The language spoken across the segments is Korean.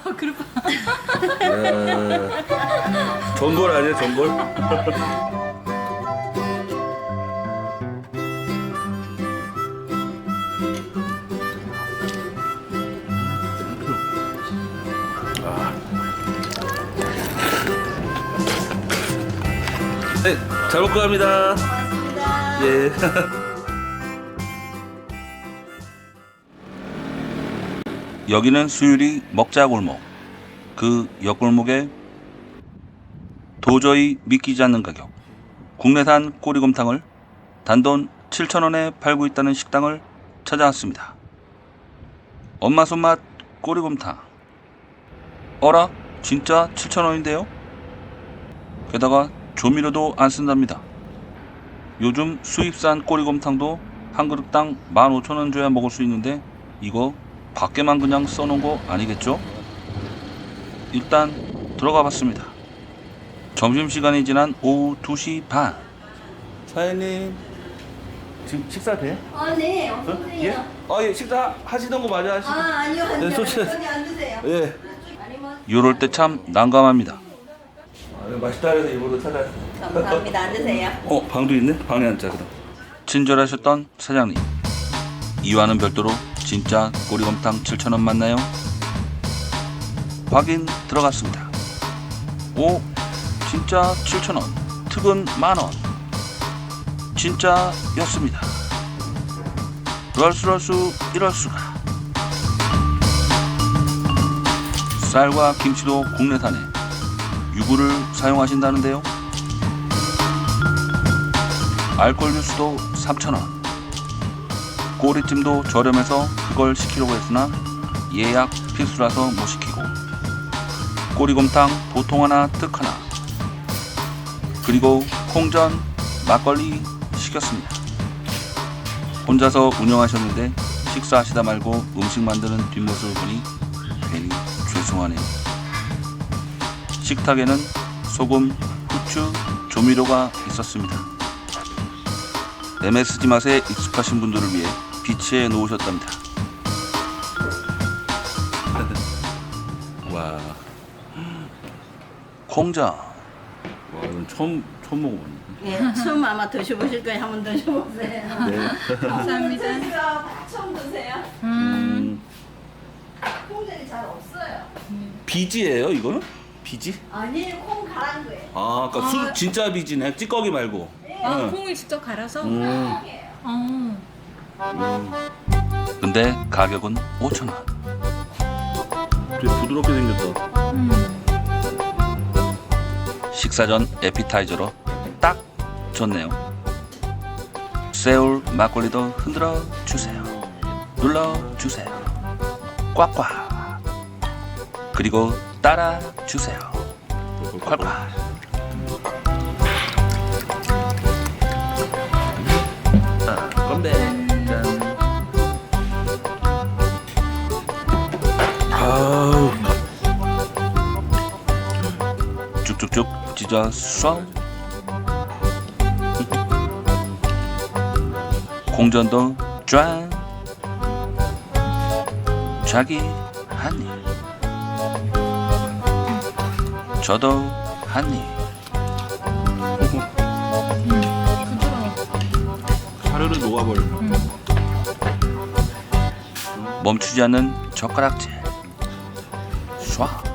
그룹 야, 전골 아니야 전골? 네, 잘 먹고 갑니다. 예. 여기는 수유리 먹자골목. 그 옆골목에 도저히 믿기지 않는 가격. 국내산 꼬리곰탕을 단돈 7,000원에 팔고 있다는 식당을 찾아왔습니다. 엄마 손맛 꼬리곰탕. 어라? 진짜 7,000원인데요? 게다가 조미료도 안 쓴답니다. 요즘 수입산 꼬리곰탕도 한 그릇당 15,000원 줘야 먹을 수 있는데 이거 밖에만 그냥 써놓은 거 아니겠죠? 일단 들어가 봤습니다. 점심시간이 지난 오후 2시 반. 사장님, 지금 식사 돼? 아, 네. 어서 예? 아, 예, 식사 하시던 거 맞아? 하시... 아, 아니요. 네, 아니요. 소치- 여기 앉으세요. 예. 아니면 이럴 때 참 난감합니다. 아, 맛있다 해서 일부러 찾아. 감사합니다. 앉으세요. 어, 방도 있네? 방에 앉자, 그럼. 친절하셨던 사장님. 이와는 별도로 진짜 꼬리곰탕 7,000원 맞나요? 확인 들어갔습니다. 오, 진짜 7,000원. 특은 만원. 진짜였습니다. 럴수럴수 이럴수가. 쌀과 김치도 국내산에 유부를 사용하신다는데요. 알코올 뉴스도 3,000원. 꼬리찜도 저렴해서 그걸 시키려고 했으나 예약 필수라서 못 시키고 꼬리곰탕 보통 하나 특 하나 그리고 콩전 막걸리 시켰습니다. 혼자서 운영하셨는데 식사하시다 말고 음식 만드는 뒷모습을 보니 괜히 죄송하네요. 식탁에는 소금, 후추, 조미료가 있었습니다. MSG 맛에 익숙하신 분들을 위해 비치해 놓으셨답니다. 와, 콩자. 와, 이건 처음 처음 먹어봤네. 네, 처음 아마 드셔보실 거예요. 한번 드셔보세요. 네. 감사합니다. 처음 드세요. 음. 콩들이 잘 없어요. 비지예요, 이거는? 비지? 아니, 콩 갈은 거예요. 아, 아까 술 아. 진짜 비지네. 찌꺼기 말고. 아, 응. 콩을 직접 갈아서? 음. 콩이에요. 어. 근데 가격은 5천 원. 되게 부드럽게 생겼다. 음. 식사 전 에피타이저로 딱 좋네요. 새울 막걸리도 흔들어 주세요. 눌러 주세요. 꽉꽉. 그리고 따라 주세요. 꽉꽉. 쭉쭉쭉 찢어서 공전도 쫙 자기 한입 저도 한입. 사르르 녹아버려 음. 멈추지 않는 젓가락질. 쏴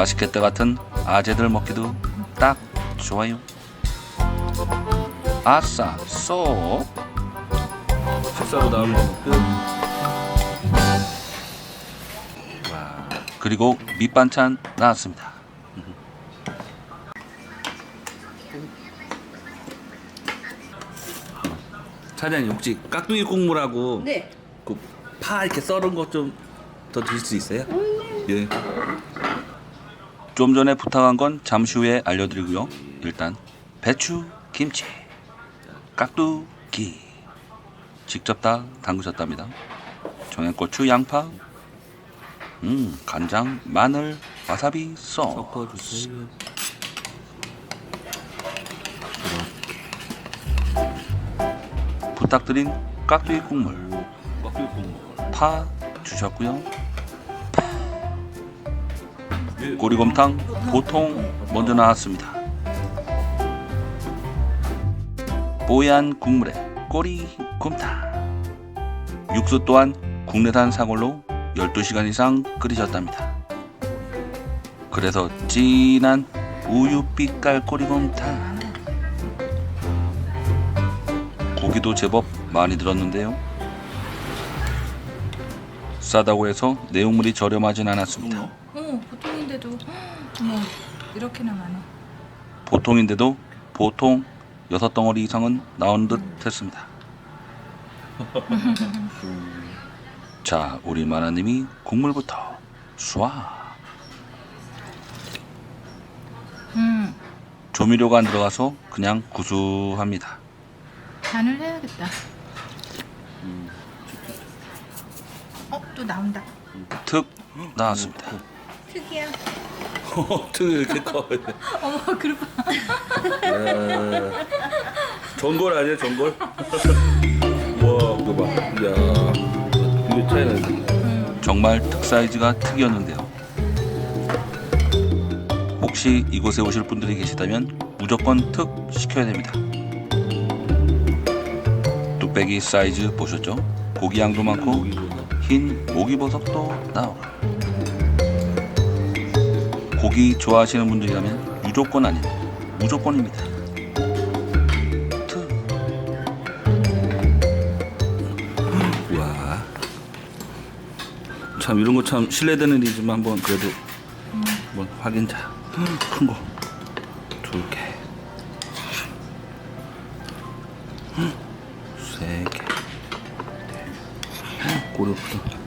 맛있겠다 같은 아재들 먹기도 딱 좋아요 아싸 쏙 식사로 나온 거끝 그리고 밑반찬 나왔습니다 사장님 혹시 깍두기 국물하고 네. 그 파 이렇게 썰은 것 좀 더 드실 수 있어요? 예. 좀 전에 부탁한 건 잠시 후에 알려드리고요. 일단 배추, 김치, 깍두기 직접 다 담그셨답니다. 청양고추, 양파, 음 간장, 마늘, 와사비 쏙 섞어주세요. 부탁드린 깍두기 국물. 파 주셨고요. 예. 꼬리곰탕 보통 먼저 나왔습니다. 뽀얀 국물에 꼬리곰탕. 육수 또한 국내산 사골로 12시간 이상 끓이셨답니다. 그래서 진한 우유빛깔 꼬리곰탕. 고기도 제법 많이 들었는데요. 싸다고 해서 내용물이 저렴하진 않았습니다. 어 보통인데도 어머 이렇게나 많아. 보통인데도 보통 여섯 덩어리 이상은 나온 듯 했습니다. 자, 우리 마나님이 국물부터 쏴. 음 조미료가 안 들어가서 그냥 구수합니다. 간을 해야겠다. 어 또 나온다. 특 나왔습니다. 특이야. 등 이렇게 커. 어머 그룹. 야. 전골 아니야 전골? 와 이거 봐. 야 이게 차이 나네. 정말 특 사이즈가 특이었는데요. 혹시 이곳에 오실 분들이 계시다면 무조건 특 시켜야 됩니다. 뚝배기 사이즈 보셨죠? 고기 양도 많고 흰 모기버섯도 나오고 고기 좋아하시는 분들이라면 무조건 아닌 무조건입니다. 특. 와. 참 이런 거 참 실례되는 일이지만 한번 그래도 한번 확인자. 큰 거. 두 개. 세 개. 꼬리부터.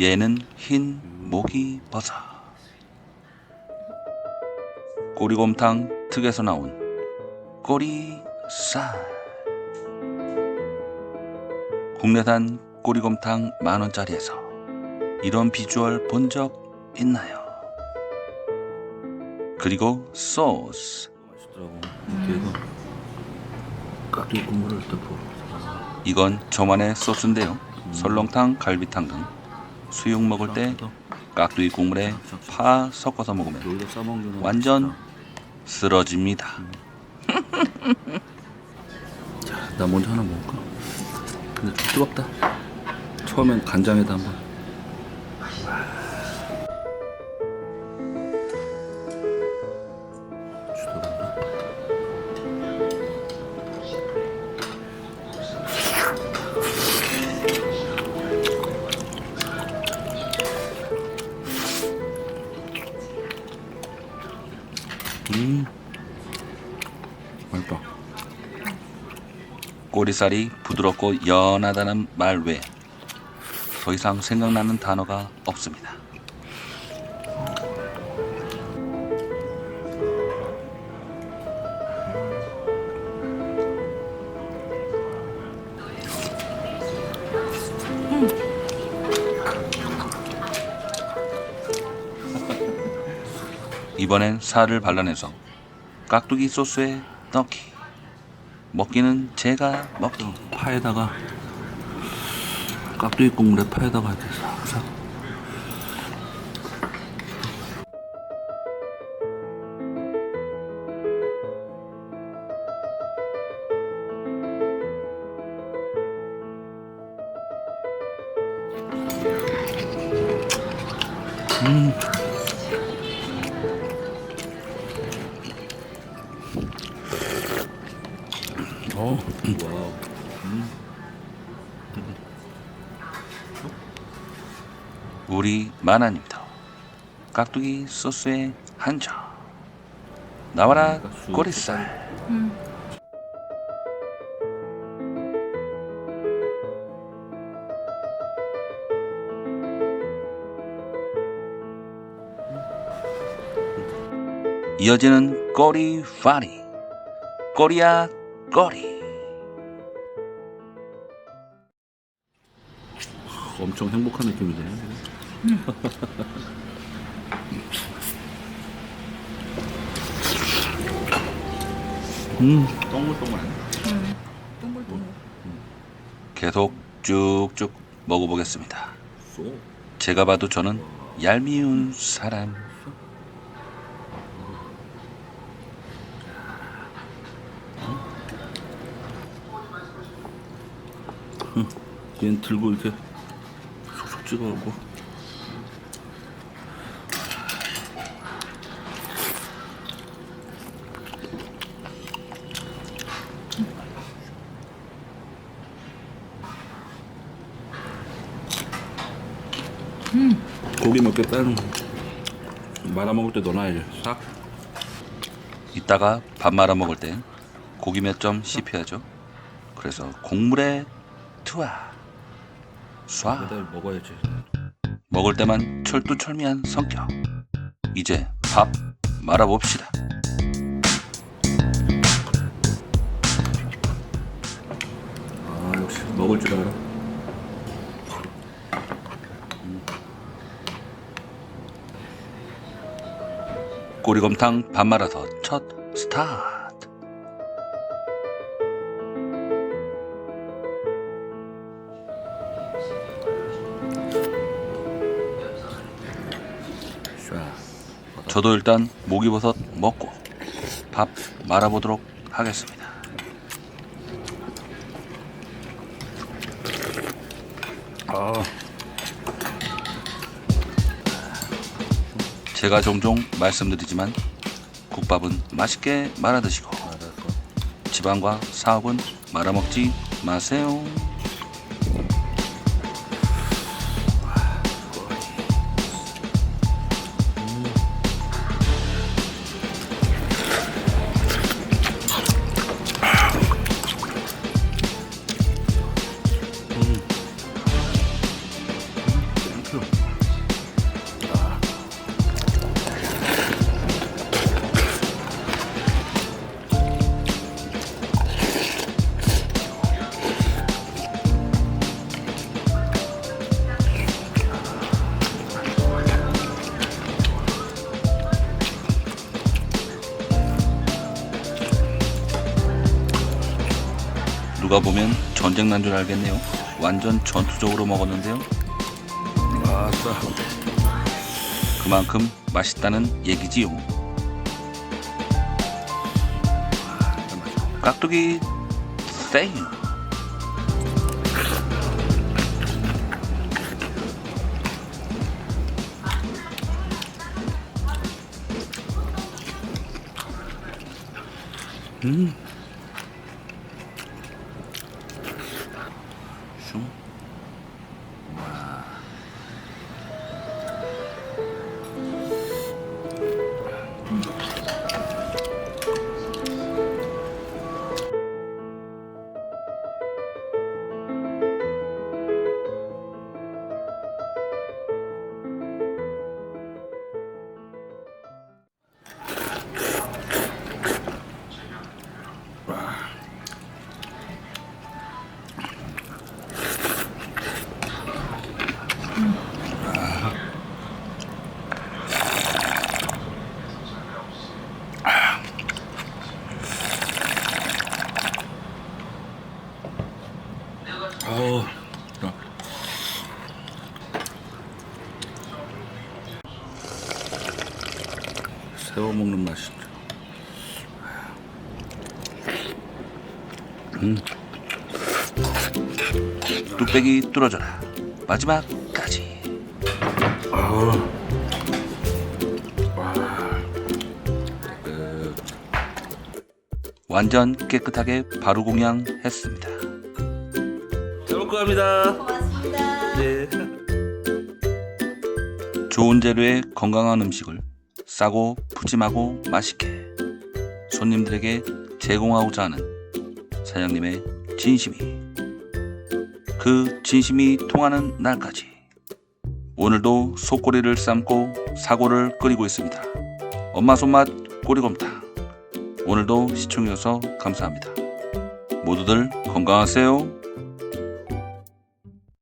얘는 흰 모기 버섯. 꼬리곰탕 특에서 나온 꼬리살. 국내산 꼬리곰탕 만 원짜리에서 이런 비주얼 본 적 있나요? 그리고 소스. 이건 저만의 소스인데요. 설렁탕, 갈비탕 등 수육 먹을 때 깍두기 국물에 파 섞어서 먹으면 완전 쓰러집니다. 자, 나 먼저 하나 먹을까? 근데 좀 뜨겁다. 처음엔 간장에다 한번. 꼬리살이 부드럽고 연하다는 말 외에 더 이상 생각나는 단어가 없습니다. 이번엔 살을 발라내서 깍두기 소스에 넣기. 먹기는 제가 먹기. 파에다가 깍두기 국물에 파에다가 이렇게 싹싹 어, 와우. 우리 만화님도 깍두기 소스에 한 점. 나와라 꼬리살. 음. 이어지는 꼬리 파리. 꼬리야 꼬리. 엄청 행복한 느낌이 드네. 음, 동글동글하네. 동글동글. 계속 쭉쭉 먹어보겠습니다. 쏘. 제가 봐도 저는 얄미운 사람. 얘는 들고 이렇게 찍어갖고. 고기 몇개 빼는 말아 먹을 때 넣어놔야지 싹 이따가 밥 말아 먹을 때 고기 몇 점 씹혀야죠. 그래서 곡물에 투하. 쏴. 매달 먹어야지 먹을 때만 철두철미한 성격. 이제 밥 말아 봅시다. 아 역시 먹을 줄 알아 꼬리곰탕 밥 말아서 첫 스타 저도 일단 목이버섯 먹고 밥 말아보도록 하겠습니다. 아 제가 종종 말씀드리지만 국밥은 맛있게 말아 드시고 지방과 사업은 말아먹지 마세요. 누가 보면 전쟁 난 줄 알겠네요. 완전 전투적으로 먹었는데요. 아싸 그만큼 맛있다는 얘기지요. 깍두기 세요. 슝 새우 먹는 맛이 뚝배기 뚫어져라. 마지막까지. 그, 완전 깨끗하게 바로 공양했습니다. 잘 먹고 갑니다 고맙습니다. 네. 좋은 재료의 건강한 음식을 싸고 푸짐하고 맛있게 손님들에게 제공하고자 하는 사장님의 진심이 그 진심이 통하는 날까지 오늘도 속꼬리를 삶고 사고를 끓이고 있습니다. 엄마 손맛 꼬리곰탕 오늘도 시청해주셔서 감사합니다. 모두들 건강하세요.